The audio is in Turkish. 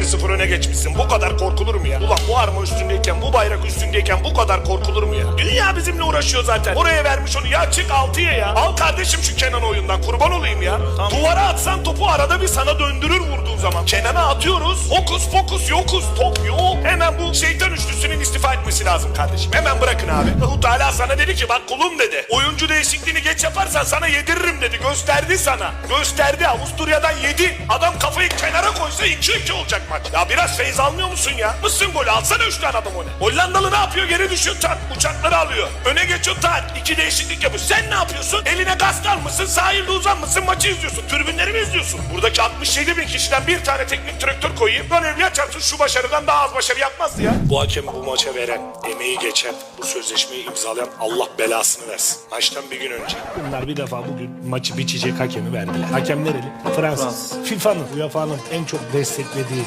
1-0 öne geçmişsin. Bu kadar korkulur mu ya? Ulan bu arma üstündeyken, bu bayrak üstündeyken bu kadar korkulur mu ya? Dünya bizimle uğraşıyor zaten. Oraya vermiş onu. Ya çık 6'ya ya. Al kardeşim şu Kenan oyundan. Kurban olayım ya. Duvara atsan topu arada bir sana döndürür vurduğun zaman. Kenan'a atıyoruz. Hokus pokus yokuz. Top yok. Hemen bu şeytan üçlüsünün istifa etmesi lazım kardeşim. Hemen bırakın abi. Allahu Teala sana dedi ki bak kulum dedi. Oyuncu değişikliğini geç yaparsan sana yediririm dedi. Gösterdi sana. Gösterdi. Avusturya'dan yedi. Adam koysa 2-2 olacak maç. Ya biraz feyz almıyor musun ya? Mısın golü? Alsana 3 tane adam onu. Hollandalı ne yapıyor? Geri düşüyor tak. Uçakları alıyor. Öne geçiyor tak. İki değişiklik yapıyor. Sen ne yapıyorsun? Eline gaz almışsın. Sahilde uzanmışsın. Maçı izliyorsun. Tribünleri mi izliyorsun? Buradaki 67 bin kişiden bir tane teknik direktör koyayım. Lan evliya çarpsın şu başarıdan daha az başarı yapmazdı ya. Bu hakemi bu maça veren, emeği geçen, bu sözleşmeyi imzalayan Allah belasını versin. Maçtan bir gün önce. Bunlar bir defa bugün maçı biçecek hakemi verdiler. Hakem nereli? Fransız. FIFA'nın, UEFA'nın en çok hissetmediği